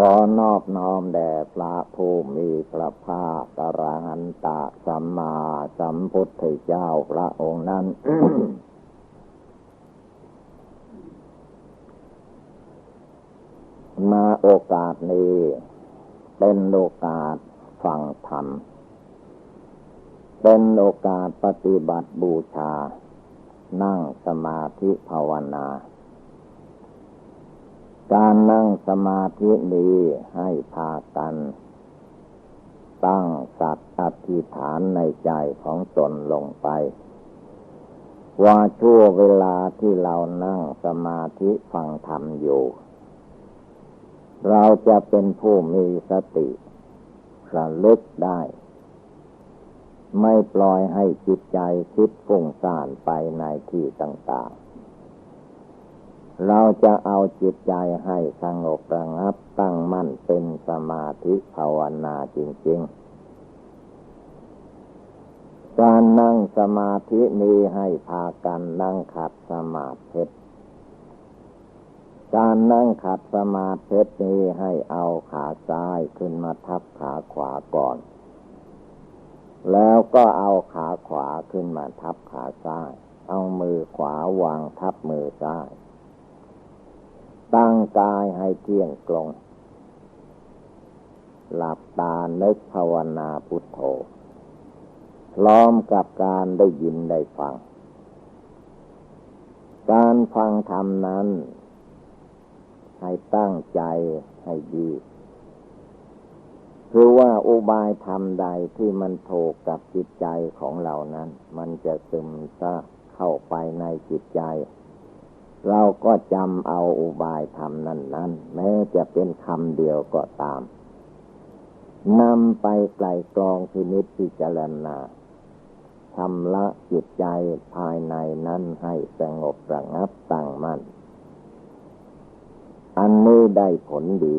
ขอนอบน้อมแด่พระผู้มีพระภาคอรหันตสัมมาสัมพุทธเจ้าพระองค์นั้น มาโอกาสนี้ เป็นโอกาสฟังธรรม เป็นโอกาสปฏิบัติบูชา นั่งสมาธิภาวนา การนั่งสมาธินี้ให้พากัน ตั้งสัตว์อธิษฐานในใจของตนลงไป ว่าชั่วเวลาที่เรานั่งสมาธิฟังธรรมอยู่ เราจะเป็นผู้มีสติระลึกได้ ไม่ปล่อยให้จิตใจคิดฟุ้งซ่านไปในที่ต่างๆ เราจะเอาจิตใจให้สงบระงับตั้งมั่นเป็นสมาธิภาวนาจริง ๆ การนั่งสมาธินี้ให้พากันนั่งขัดสมาธิการนั่งขัดสมาธินี้ให้เอาขาซ้ายขึ้นมาทับขาขวาก่อน แล้วก็เอาขาขวาขึ้นมาทับขาซ้าย เอามือขวาวางทับมือซ้าย ตั้งกายให้เที่ยงตรง หลับตาเนึกภาวนาพุทโธ พร้อมกับการได้ยินได้ฟัง การฟังธรรมนั้น ให้ตั้งใจให้ดีคือว่าอุบายธรรมใดที่มันถูกกับจิตใจของเรานั้น มันจะซึมซาเข้าไปในจิตใจ เราก็จำเอาอุบายธรรมนั้นนั้นแม้จะเป็นคำเดียวก็ตามนำไปไกลกรองพินิจพิจารณาทำละจิตใจภายในนั้นให้สงบระงับตั้งมัน่น อันนี้ได้ผลดี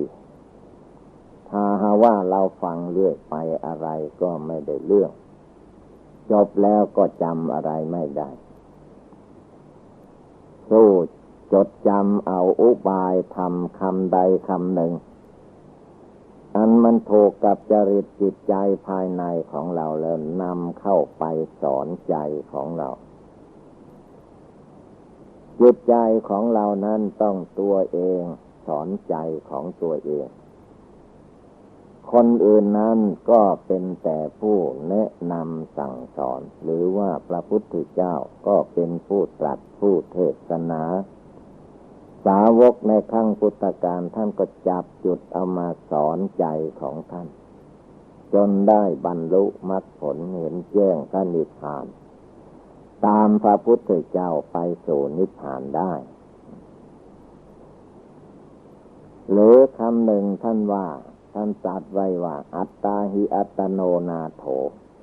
ถ้าหาว่าเราฟังเรื่อยไปอะไรก็ไม่ได้เรื่อง จบแล้วก็จำอะไรไม่ได้สู้ จดจำเอาอุบายทำคำใดคำหนึ่ง อันมันถูกกับจริตจิตใจภายในของเราแล้วนำเข้าไปสอนใจของเราจิตใจของเรานั้นต้องตัวเองสอนใจของตัวเอง คนอื่นนั้นก็เป็นแต่ผู้แนะนำสั่งสอน หรือว่าพระพุทธเจ้าก็เป็นผู้ตรัสผู้เทศนา สาวกในขั้งพุทธการท่านก็จับจุดเอามาสอนใจของท่าน จนได้บรรลุมรรคผลเห็นแจ้งพระนิพพาน ตามพระพุทธเจ้าไปสู่นิพพานได้ หรือคำหนึ่งท่านว่า ท่านตรัสไว้ว่า อัตตาหิอัตโนนาโถ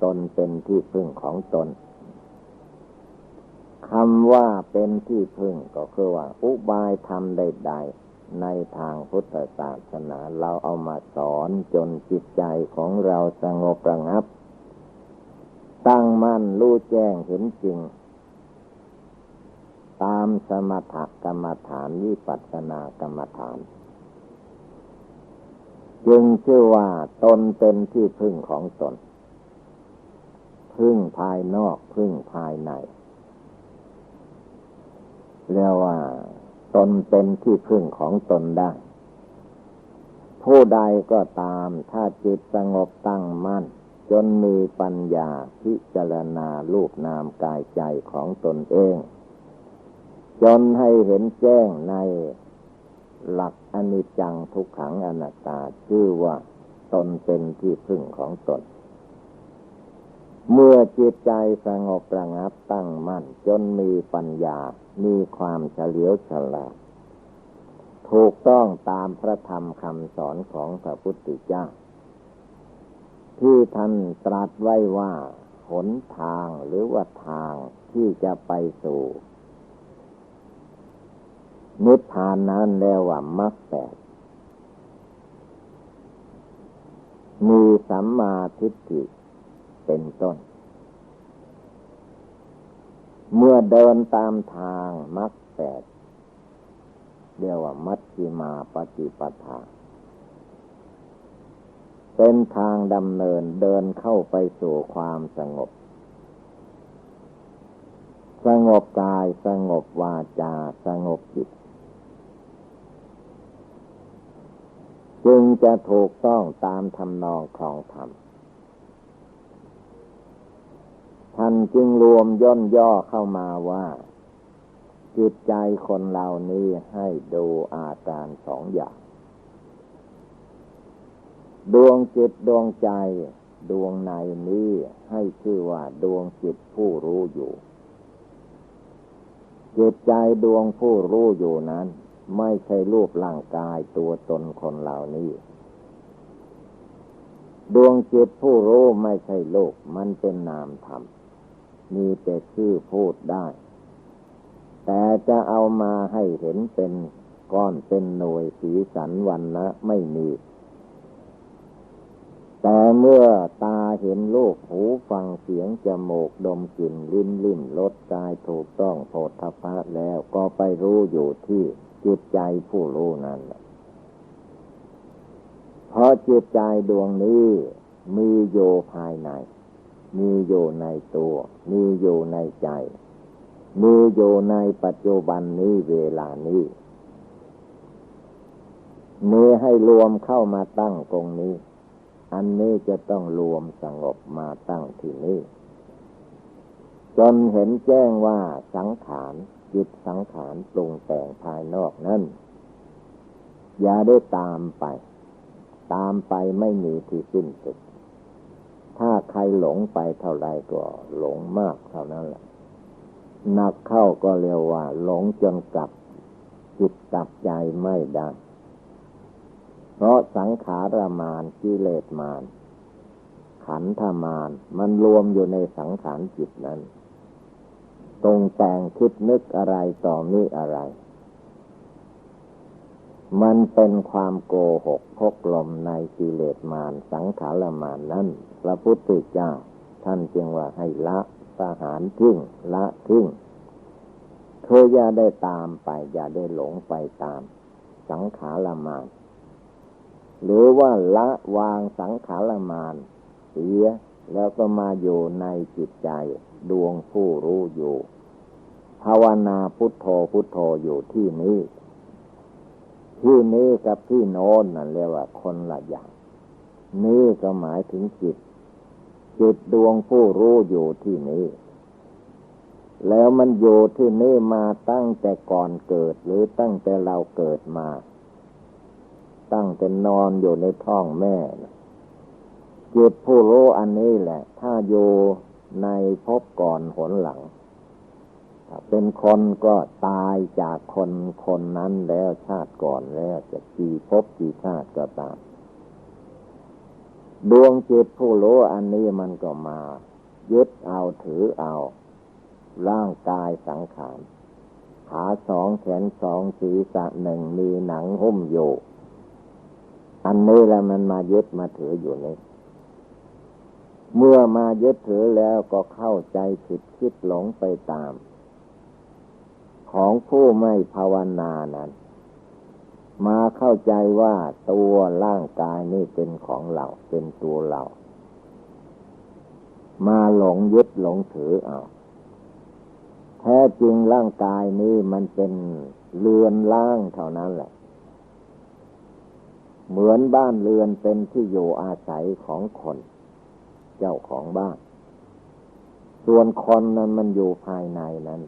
ตนเป็นที่พึ่งของตน คำว่าเป็นที่พึ่งก็คือว่า อุบายธรรมใดๆในทางพุทธศาสนาเราเอามาสอนจนจิตใจของเราสงบระงับ ตั้งมั่นรู้แจ้งเห็นจริง ตามสมถกรรมฐานวิปัสสนากรรมฐาน จึงชื่อว่าตนเป็นที่พึ่งของตน พึ่งภายนอกพึ่งภายใน เรียกว่า ตนเป็นที่พึ่งของตนได้ ผู้ใดก็ตามถ้าจิตสงบตั้งมั่น จนมีปัญญาพิจารณาลูกนามกายใจของตนเอง จนให้เห็นแจ้งในหลักอนิจจังทุกขังอนัตตาชื่อว่าตนเป็นที่พึ่งของตน เมื่อจิตใจสงบระงับตั้งมั่นจนมีปัญญา มีความเฉลียวฉลาด ถูกต้องตามพระธรรมคำสอนของพระพุทธเจ้า ที่ท่านตรัสไว้ว่า หนทางหรือว่าทางที่จะไปสู่นิพพานนั้นแล้วว่ามรรคแปดมีสัมมาทิฏฐิเป็นต้น เมื่อเดินตามทางมรรคแปดเรียกว่ามัชฌิมาปฏิปทา เป็นทางดำเนินเดินเข้าไปสู่ความสงบ สงบกายสงบวาจาสงบจิต จึงจะถูกต้องตามทำนองของธรรม ท่านจึงรวมย่นย่อเข้ามาว่า จิตใจคนเหล่านี้ให้ดูอาการสองอย่าง ดวงจิตดวงใจ ดวงในนี้ให้ชื่อว่าดวงจิตผู้รู้อยู่ จิตใจดวงผู้รู้อยู่นั้น ไม่ใช่รูปร่างกายตัวตนคนเหล่านี้ดวงจิตผู้รู้ไม่ใช่โลก มันเป็นนามธรรม มีแต่ชื่อพูดได้ แต่จะเอามาให้เห็นเป็นก้อนเป็นหน่วยสีสันวันนะไม่มี แต่เมื่อตาเห็นโลกหูฟังเสียงจมูกดมกลิ่นลิ้นลิ้มรสกายถูกต้องโพธพะแล้วก็ไปรู้อยู่ที่จิตใจผู้รู้นั่นเพราะจิตใจดวงนี้มีอยู่ภายใน มีอยู่ในตัว มีอยู่ในใจ มีอยู่ในปัจจุบันนี้เวลานี้มีให้รวมเข้ามาตั้งตรงนี้ อันนี้จะต้องรวมสงบมาตั้งที่นี้จนเห็นแจ้งว่าสังขารจิตสังขารปรุงแต่งภายนอกนั้นอย่าได้ตามไป ตามไปไม่มีที่สิ้นสุด ถ้าใครหลงไปเท่าไรก็หลงมากเท่านั้นแหละหนักเข้าก็เรียกว่า หลงจนกลับจิตกลับใจไม่ได้เพราะสังขารมานกิเลสมาน ขันธมาน มันรวมอยู่ในสังขารจิตนั้น ตรงแต่งคิดนึกอะไรต่อนี้อะไร มันเป็นความโกหกพกลมในกิเลสมาน สังขารมานนั้น พระพุทธเจ้า ท่านจึงว่าให้ละสหารทิ้งละทิ้งเธออย่าได้ตามไป อย่าได้หลงไปตาม สังขารมาน หรือว่าละวางสังขารมานเสียแล้วก็มาอยู่ในจิตใจดวงผู้รู้อยู่ ภาวนาพุทโธพุทโธอยู่ที่นี้ ที่นี้กับที่โน้นนั่นเรียกว่าคนละอย่าง นี่ก็หมายถึงจิต จิตดวงผู้รู้อยู่ที่นี้ แล้วมันอยู่ที่นี่มาตั้งแต่ก่อนเกิดหรือตั้งแต่เราเกิดมา ตั้งแต่นอนอยู่ในท้องแม่ จิตผู้รู้อันนี้แหละ ถ้าอยู่ในภพก่อนหนหลังเป็นคนก็ตายจากคนคนนั้นแล้วชาติก่อนแล้วจะกี่ภพกี่ชาติก็ตาม ดวงจิตผู้รู้อันนี้มันก็มายึดเอาถือเอา ร่างกายสังขารขาสองแขนสองศีรษะหนึ่งมีหนังหุ้มอยู่ อันนี้แหละมันมายึดมาถืออยู่นี่เมื่อมายึดถือแล้วก็เข้าใจผิดคิดหลงไปตาม ของผู้ไม่ภาวนานั้น มาเข้าใจว่าตัวร่างกายนี่เป็นของเราเป็นตัวเรา มาหลงยึดหลงถือเอาแท้จริงร่างกายนี้มันเป็นเรือนล่างเท่านั้นแหละ เหมือนบ้านเรือนเป็นที่อยู่อาศัยของคน เจ้าของบ้าน ส่วนคนนั้นมันอยู่ภายในนั้น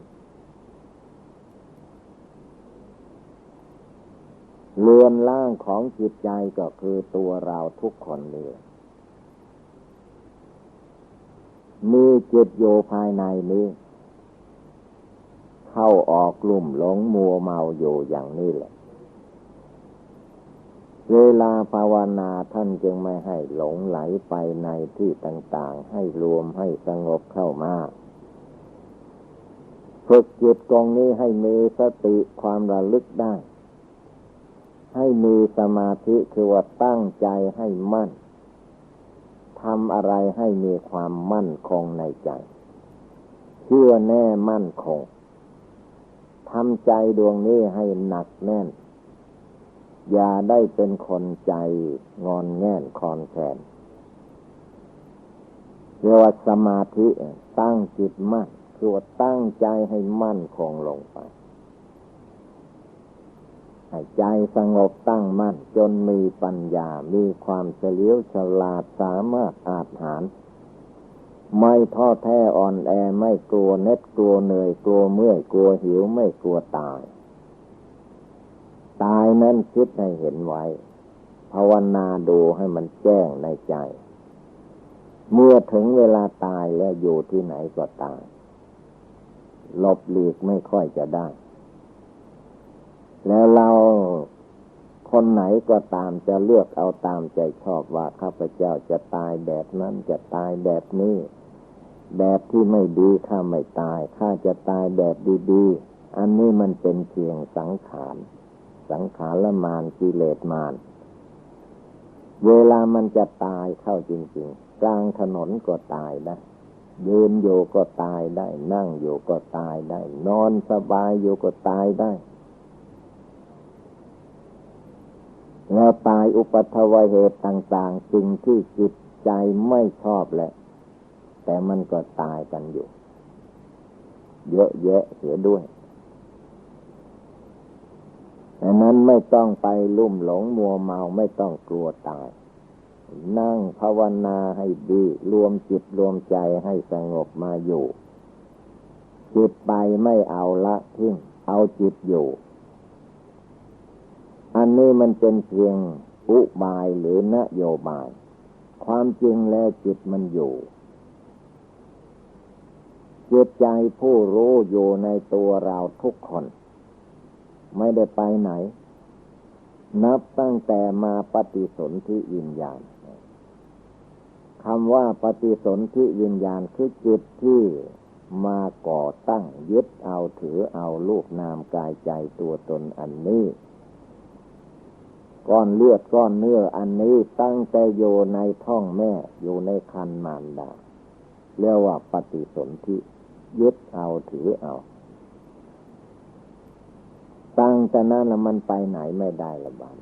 เรือนล่างของจิตใจก็คือตัวเราทุกคนเลยมีจิตอยู่ภายในนี้ เข้าออกกลุ่มหลงมัวเมาอยู่อย่างนี้แหละ เวลาภาวนาท่านจึงไม่ให้หลงไหลไปในที่ต่าง ๆ ให้รวมให้สงบเข้ามาฝึกจิตตรงนี้ให้มีสติความระลึกได้ ให้มีสมาธิคือว่าตั้งใจให้มั่นทำอะไรให้มีความมั่นคงในใจเชื่อแน่มั่นคงทำใจดวงนี้ให้หนักแน่น อย่าได้เป็นคนใจงอนแง่นคอนแขนเรียกว่าสมาธิตั้งจิตมั่นคือว่าตั้งใจให้มั่นคงลงไป ให้ใจสงบตั้งมั่นจนมีปัญญา มีความเฉลียวฉลาดสามารถอาจหาร ไม่ท้อแท้อ่อนแอไม่กลัวเน็ดกลัวเหนื่อยกลัวเมื่อยกลัวหิวไม่กลัวตาย ตายนั้นคิดให้เห็นไว้ ภาวนาดูให้มันแจ้งในใจ เมื่อถึงเวลาตายแล้วอยู่ที่ไหนก็ตายหลบหลีกไม่ค่อยจะได้ แล้วเราคนไหนก็ตามจะเลือกเอาตามใจชอบว่าข้าพเจ้าจะตายแบบนั้นจะตายแบบนี้ แบบที่ไม่ดีข้าไม่ตายข้าจะตายแบบดีๆ อันนี้มันเป็นเพียงสังขาร สังขารละมานกิเลสมาน เวลามันจะตายเข้าจริง ๆ กลางถนนก็ตายได้ยืนอยู่ก็ตายได้ นั่งอยู่ก็ตายได้ นอนสบายอยู่ก็ตายได้ แล้วตายอุปัทวเหตุต่างๆ สิ่งที่จิตใจไม่ชอบแหละ แต่มันก็ตายกันอยู่ เยอะแยะเสียด้วยดังนั้นไม่ต้องไปลุ่มหลงมัวเมาไม่ต้องกลัวตาย นั่งภาวนาให้ดี รวมจิตรวมใจให้สงบมาอยู่ จิตไปไม่เอาละทิ้งเอาจิตอยู่ อันนี้มันเป็นเพียงอุบายหรือนโยบาย ความจริงแล้วจิตมันอยู่จิตใจผู้รู้อยู่ในตัวเราทุกคน ไม่ได้ไปไหน นับตั้งแต่มาปฏิสนธิวิญญาณคำว่าปฏิสนธิวิญญาณคือจิตที่มาก่อตั้งยึดเอาถือเอาลูกนามกายใจตัวตนอันนี้ ก้อนเลือดก้อนเนื้ออันนี้ตั้งแต่อยู่ในท้องแม่อยู่ในคันมารดาเรียกว่าปฏิสนธิยึดเอาถือเอา ตั้งแต่นั้นมันไปไหนไม่ได้ละบาน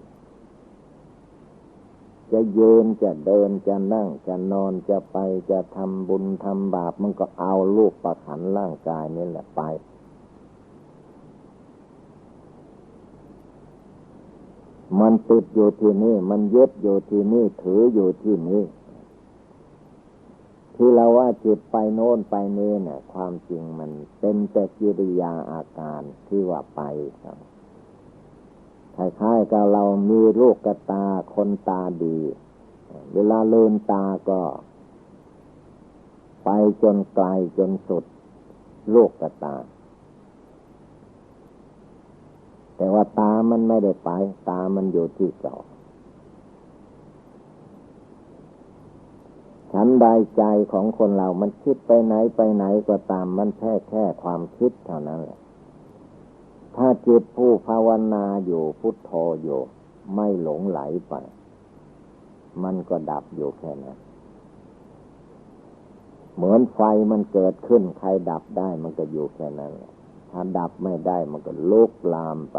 จะยืนจะเดินจะนั่งจะนอนจะไปจะทำบุญทำบาปมันก็เอาลูกประขันร่างกายนี่แหละไป มันติดอยู่ที่นี่ มันยึดอยู่ที่นี่ ถืออยู่ที่นี่ ที่เราว่าจิตไปโน้นไปนี่เนี่ย ความจริงมันเป็นแต่กิริยาอาการที่ว่าไปครับคล้ายๆกับเรามีลูกกระตาคนตาดี เวลาเลืนตาก็ ไปจนไกลจนสุด ลูกกระตา แต่ว่าตามันไม่ได้ไป ตามันอยู่ที่เก่าฉันใดใจของคนเรา มันคิดไปไหนไปไหนก็ตาม มันแค่แค่ความคิดเท่านั้นแหละ ถ้าจิตผู้ภาวนาอยู่พุทโธอยู่ ไม่หลงไหลไป มันก็ดับอยู่แค่นั้น เหมือนไฟมันเกิดขึ้น ใครดับได้มันก็อยู่แค่นั้นแหละ ถ้าดับไม่ได้มันก็ลุกลามไป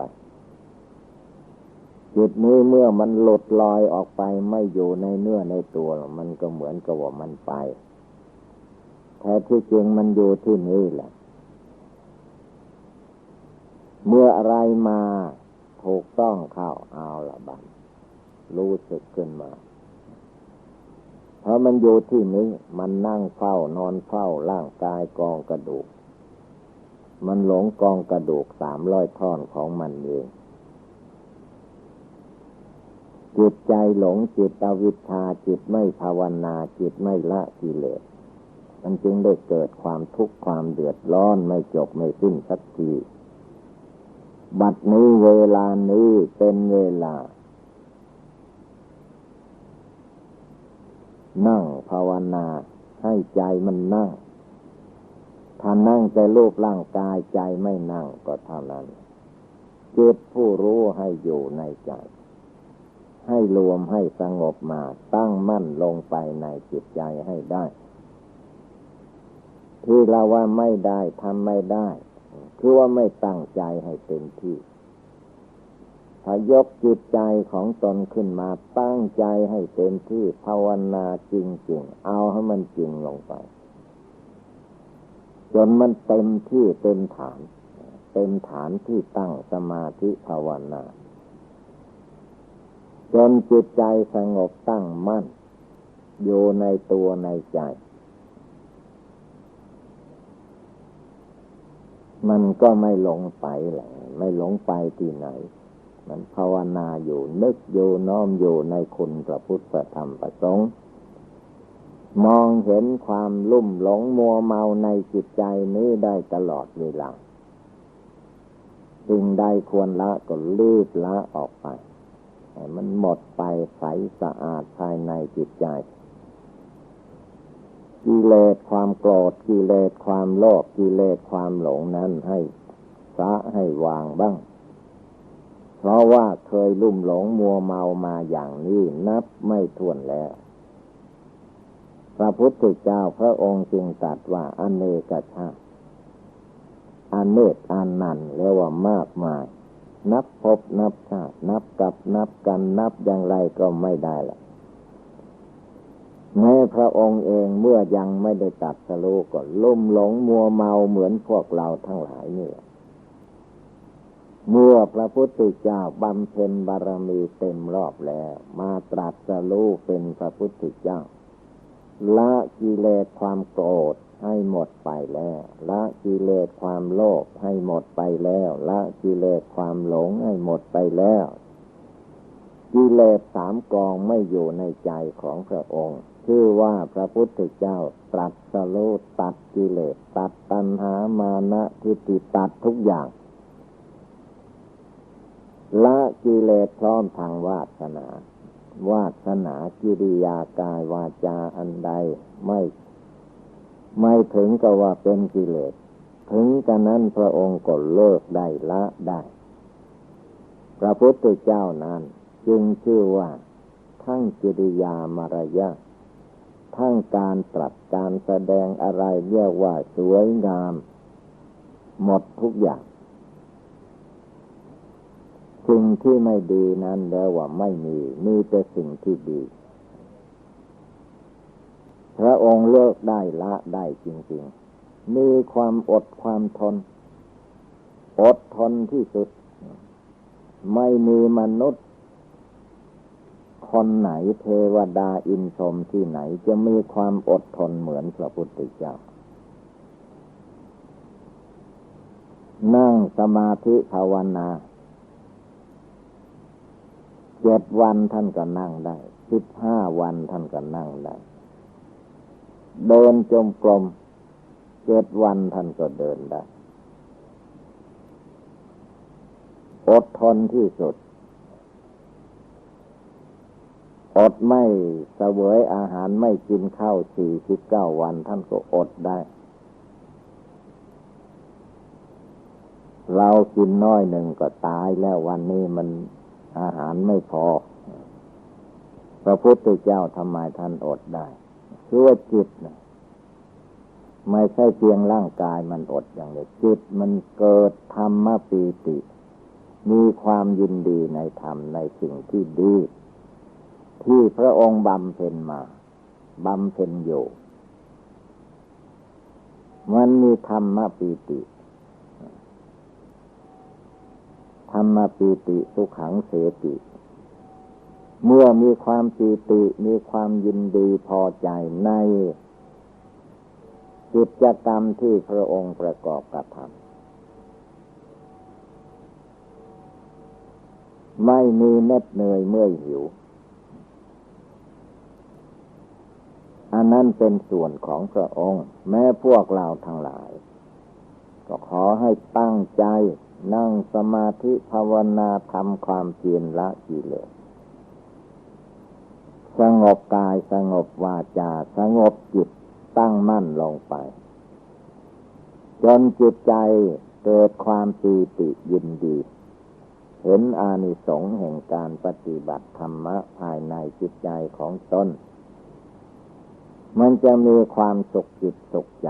จิตนี้เมื่อมันหลุดลอยออกไปไม่อยู่ในเนื้อในตัว มันก็เหมือนกับว่ามันไปแท้ที่จริงมันอยู่ที่นี่แหละ เมื่ออะไรมาถูกต้องเข้าเอาละบันรู้สึกขึ้นมา เพราะมันอยู่ที่นี้ มันนั่งเฝ้านอนเฝ้าร่างกายกองกระดูก มันหลงกองกระดูกสามร้อยท่อนของมันเอง จิตใจหลงจิตอวิชชาจิตไม่ภาวนาจิตไม่ละกิเลส มันจึงได้เกิดความทุกข์ความเดือดร้อนไม่จบไม่สิ้นสักทีบัดนี้เวลานี้เป็นเวลา นั่งภาวนาให้ใจมันนั่ง ถ้านั่งแต่รูปร่างกายใจไม่นั่งก็เท่านั้นจิตผู้รู้ให้อยู่ในใจ ให้รวมให้สงบมาตั้งมั่นลงไปในจิตใจให้ได้ ที่เราว่าไม่ได้ทำไม่ได้คือว่าไม่ตั้งใจให้เต็มที่ถ้ายกจิตใจของตนขึ้นมาตั้งใจให้เต็มที่ภาวนาจริงๆ เอาให้มันจริงลงไป จนมันเต็มที่เต็มฐาน เต็มฐานที่ตั้งสมาธิภาวนาจนจิตใจสงบตั้งมั่น อยู่ในตัวในใจ มันก็ไม่หลงไปแหละไม่หลงไปที่ไหน มันภาวนาอยู่นึกอยู่น้อมอยู่ในคุณพระพุทธธรรมประสงค์ มองเห็นความลุ่มหลงมัวเมาในจิตใจนี้ได้ตลอดเวลาสิ่งใดควรละก็รีบละออกไปมันหมดไปใสสะอาดภายในจิตใจกิเลสความโกรธกิเลสความโลภกิเลสความหลงนั้นให้พระให้วางบ้าง เพราะว่าเคยลุ่มหลงมัวเมามาอย่างนี้นับไม่ถ้วนแล้ว พระพุทธเจ้าพระองค์จึงตรัสว่าอเนกชาติอเนกอันนันเรียกว่ามากมาย นับพบนับชาติ นับกับนับกันนับอย่างไรก็ไม่ได้ละแม้พระองค์เองเมื่อยังไม่ได้ตัดสโลก็ลุ่มหลงมัวเมาเหมือนพวกเราทั้งหลายนี่เมื่อพระพุทธเจ้าบำเพ็ญบารมีเต็มรอบแล้ว มาตรัสรู้เป็นพระพุทธเจ้า ละกิเลสความโกรธให้หมดไปแล้ว ละกิเลสความโลภให้หมดไปแล้ว ละกิเลสความหลงให้หมดไปแล้วกิเลสสามกองไม่อยู่ในใจของพระองค์ชื่อว่าพระพุทธเจ้าตรัสรู้ตัดกิเลสตัดตัณหามานะทิฏฐิตัดทุกอย่าง ละกิเลสพร้อมทางวาสนา วาสนากิริยากายวาจาอันใดไม่ ไม่ถึงกับว่าเป็นกิเลส ถึงกันนั้นพระองค์ก็เลิกได้ละได้ พระพุทธเจ้านั้น จึงชื่อว่าทั้งกิริยามารยาทั้งการตรัสการแสดงอะไรเรียกว่าสวยงาม หมดทุกอย่าง สิ่งที่ไม่ดีนั้นแล้วว่าไม่มี มีแต่สิ่งที่ดี พระองค์เลิกได้ละได้จริง ๆ มีความอดความทน อดทนที่สุด ไม่มีมนุษย์ คนไหนเทวดาอินทรมที่ไหนจะมีความอดทนเหมือนพระพุทธเจ้านั่งสมาธิภาวนา เจ็ดวันท่านก็นั่งได้สิบห้าวันท่านก็นั่งได้ เดินจมกลมเจ็ดวันท่านก็เดินได้ อดทนที่สุด อดไม่เสวยอาหารไม่กินข้าวสี่สิบเก้าวันท่านก็อดได้ เรากินน้อยหนึ่งก็ตายแล้ววันนี้มัน อาหารไม่พอ พระพุทธเจ้าทำไมท่านอดได้คือว่าจิตนะไม่ใช่เพียงร่างกายมันอดอย่างเดียวจิตมันเกิดธรรมปีติ มีความยินดีในธรรมในสิ่งที่ดี ที่พระองค์บำเพ็ญมาบำเพ็ญอยู่ มันมีธรรมปีติ ธรรมปีติสุขังเสติ เมื่อมีความปีติมีความยินดีพอใจใน กิจกรรมที่พระองค์ประกอบกระทำไม่มีเน็ดเหนื่อยเมื่อยหิว อันนั้นเป็นส่วนของพระองค์ แม้พวกเราทั้งหลาย ก็ขอให้ตั้งใจ นั่งสมาธิภาวนาทำความเพียรละกิเลสสงบกายสงบวาจา สงบจิตตั้งมั่นลงไป จนจิตใจเกิดความปีติยินดี เห็นอานิสงส์แห่งการปฏิบัติธรรมะภายในจิตใจของตนมันจะมีความสุขจิตสุขใจ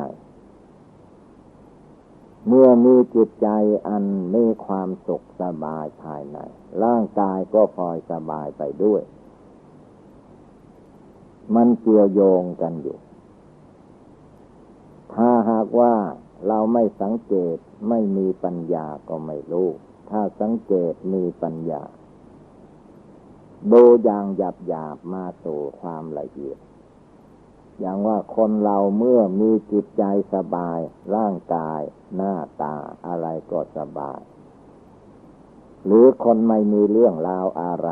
เมื่อมีจิตใจอันมีความสุขสบายภายใน ร่างกายก็พลอยสบายไปด้วย มันเกี่ยวโยงกันอยู่ ถ้าหากว่าเราไม่สังเกตไม่มีปัญญาก็ไม่รู้ ถ้าสังเกตมีปัญญา ดูอย่างหยาบหยาบมาสู่ความละเอียด อย่างว่าคนเราเมื่อมีจิตใจสบาย ร่างกาย หน้าตาอะไรก็สบาย หรือคนไม่มีเรื่องราวอะไร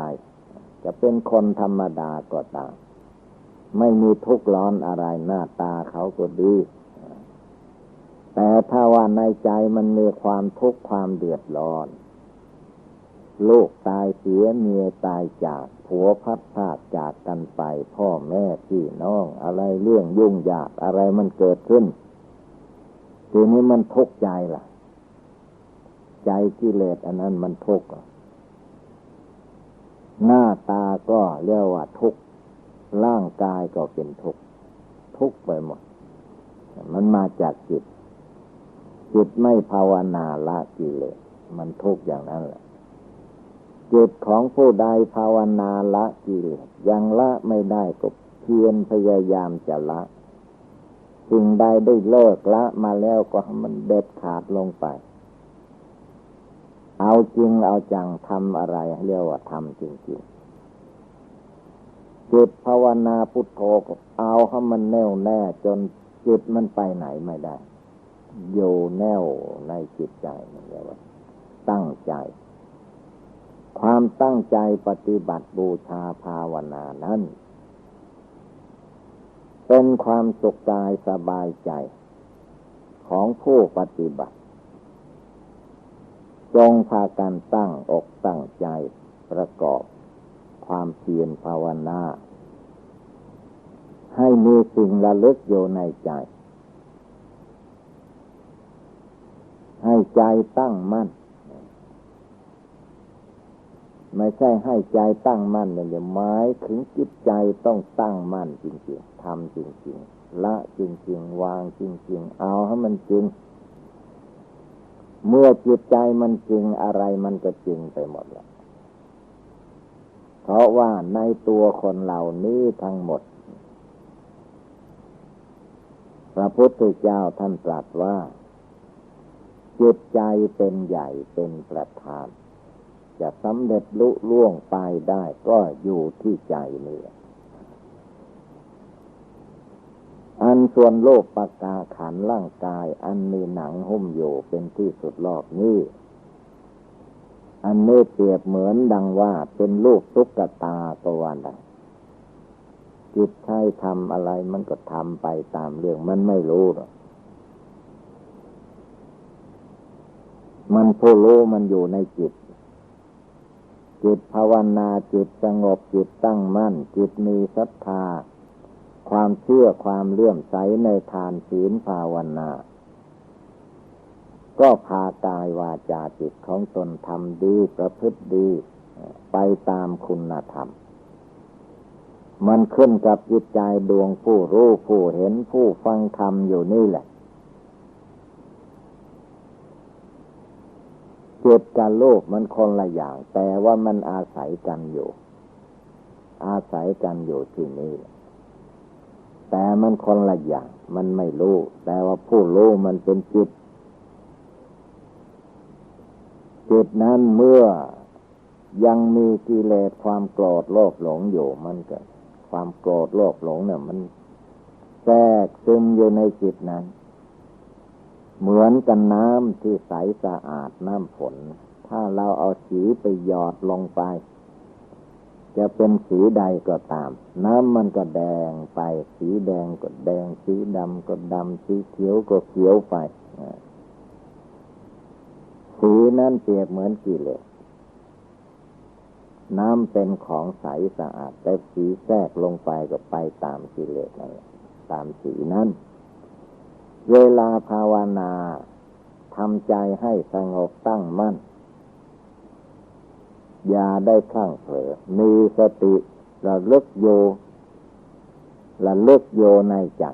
จะเป็นคนธรรมดาก็ตาม ไม่มีทุกข์ร้อนอะไรหน้าตาเขาก็ดี แต่ถ้าว่าในใจมันมีความทุกข์ความเดือดร้อน ลูกตายเสียเมียตายจากผัวพัดพาดจากกันไป พ่อแม่พี่น้องอะไรเรื่องยุ่งยากอะไรมันเกิดขึ้น ทีนี้มันทุกข์ใจล่ะ ใจกิเลสอันนั้นมันทุกข์หน้าตาก็เรียกว่าทุกข์ร่างกายก็เป็นทุกข์ทุกข์ไปหมด มันมาจากจิต จิตไม่ภาวนาละกิเลสมันทุกข์อย่างนั้นแหละ จิตของผู้ใดภาวนาละกิเลสยังละไม่ได้ก็เพียรพยายามจะละ สิ่งใดได้เลิกละมาแล้วก็มันเด็ดขาดลงไป เอาจริงเอาจังทำอะไรเรียกว่าทำจริงๆจิตภาวนาพุทโธก็เอาให้มันแน่วแน่ จนจิตมันไปไหนไม่ได้ อยู่แน่วในจิตใจเรียกว่า ตั้งใจ ความตั้งใจปฏิบัติบูชาภาวนานั้น เป็นความสุขกายสบายใจ ของผู้ปฏิบัติ จงพากันตั้งอกตั้งใจประกอบ ความเพียรภาวนา ให้มีสิ่งระลึกอยู่ในใจ ให้ใจตั้งมั่น ไม่ใช่ให้ใจตั้งมั่นอย่างหมายถึงจิตใจต้องตั้งมั่นจริงๆทำจริงๆละจริงๆ วางจริง ๆ เอาให้มันจริง เมื่อจิตใจมันจริงอะไรมันก็จริงไปหมดแล้วเพราะว่าในตัวคนเหล่านี้ทั้งหมด พระพุทธเจ้าท่านตรัสว่าจิตใจเป็นใหญ่เป็นประธาน จะสำเร็จลุล่วงไปได้ก็อยู่ที่ใจนี่อันส่วนโลกปากาขันร่างกาย อันมีหนังหุ้มอยู่เป็นที่สุดรอบนี้อันนี้เปรียบเหมือนดังว่าเป็นลูกตุ๊กตาตัววันใดจิตใช้ทำอะไรมันก็ทำไปตามเรื่องมันไม่รู้หรอกมันผู้รู้มันอยู่ในจิต จิตภาวนาจิตสงบจิตตั้งมั่น จิตมีศรัทธา ความเชื่อความเลื่อมใสในทานศีลภาวนา ก็พากายวาจาจิตของตนทำดีประพฤติดี ไปตามคุณธรรม มันขึ้นกับจิตใจดวงผู้รู้ผู้เห็นผู้ฟังธรรมอยู่นี่แหละ จิตกับโลกมันคนละอย่าง แต่ว่ามันอาศัยกันอยู่ อาศัยกันอยู่ที่นี่แต่มันคนละอย่าง มันไม่รู้ แต่ว่าผู้รู้มันเป็นจิต จิตนั้นเมื่อยังมีกิเลสความโกรธโลภหลงอยู่มันก็ความโกรธโลภหลงเนี่ยมันแทรกซึมอยู่ในจิตนั้น เหมือนกันน้ำที่ใสสะอาดน้ำฝน ถ้าเราเอาสีไปหยอดลงไป จะเป็นสีใดก็ตาม น้ำมันก็แดงไป สีแดงก็แดง สีดำก็ดำ สีเขียวก็เขียวไปสีนั้นเปรียบเหมือนกิเลสน้ำเป็นของใสสะอาดแต่สีแทรกลงไปก็ไปตามสีเลสนั่นแหละตามสีนั้น เวลาภาวนาทำใจให้สงบตั้งมั่น อย่าได้คลั่งเผลอมีสติระลึกโยระลึกโยในใจ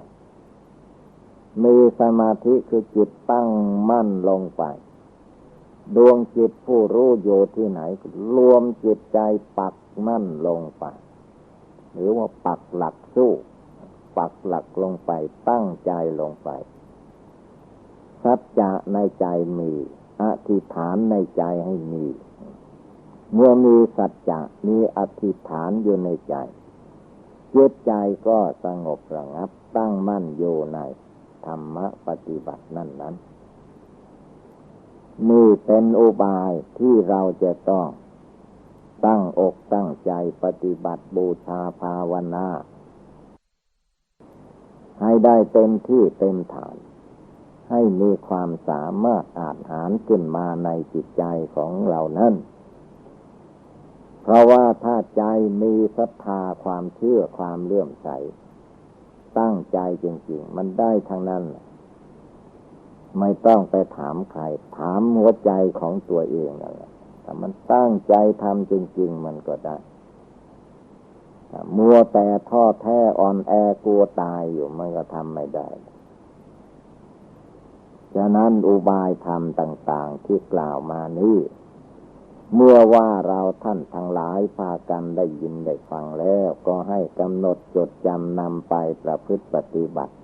มีสมาธิคือจิตตั้งมั่นลงไป ดวงจิตผู้รู้โยที่ไหน รวมจิตใจปักมั่นลงไป หรือว่าปักหลักสู้ ปักหลักลงไปตั้งใจลงไป สัจจะในใจมีอธิษฐานในใจให้มี เมื่อมีสัจจะมีอธิษฐานอยู่ในใจจิตใจก็สงบระงับตั้งมั่นอยู่ในธรรมปฏิบัตินั่นนั้นนี่เป็นอุบายที่เราจะต้อง ตั้งอกตั้งใจปฏิบัติบูชาภาวนา ให้ได้เต็มที่เต็มฐาน ให้มีความสามารถอาจหารขึ้นมาในจิตใจของเรานั้น เพราะว่าถ้าใจมีศรัทธาความเชื่อความเลื่อมใส ตั้งใจจริง ๆ มันได้ทั้งนั้น ไม่ต้องไปถามใคร ถามหัวใจของตัวเองนั่นแหละถ้ามันตั้งใจทำจริง ๆ มันก็ได้มัวแต่ท้อแท้อ่อนแอกลัวตายอยู่มันก็ทำไม่ได้ ฉะนั้นอุบายธรรมต่าง ๆ ที่กล่าวมานี้ เมื่อว่าเราท่านทั้งหลายพากันได้ยินได้ฟังแล้ว ก็ให้กำหนดจดจำนำไปประพฤติปฏิบัติ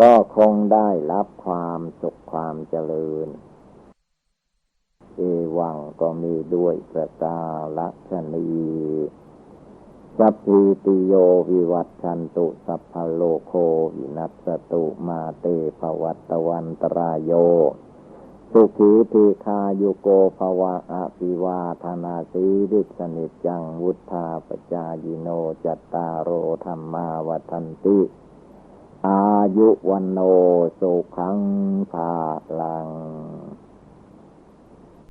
ก็คงได้รับความสุขความเจริญ เอวังก็มีด้วยประกาลักษณี สัพพิติโยวิวัตชันตุสัพพโลโควินัสตุมาเตภวัตวันตรายโย สุขีติคาโยโกภวะอภิวาธนาสีริสนิจังวุธาปจายโนจัตตารโอธรรมาวันติ อายุวันโนสุขังภาลัง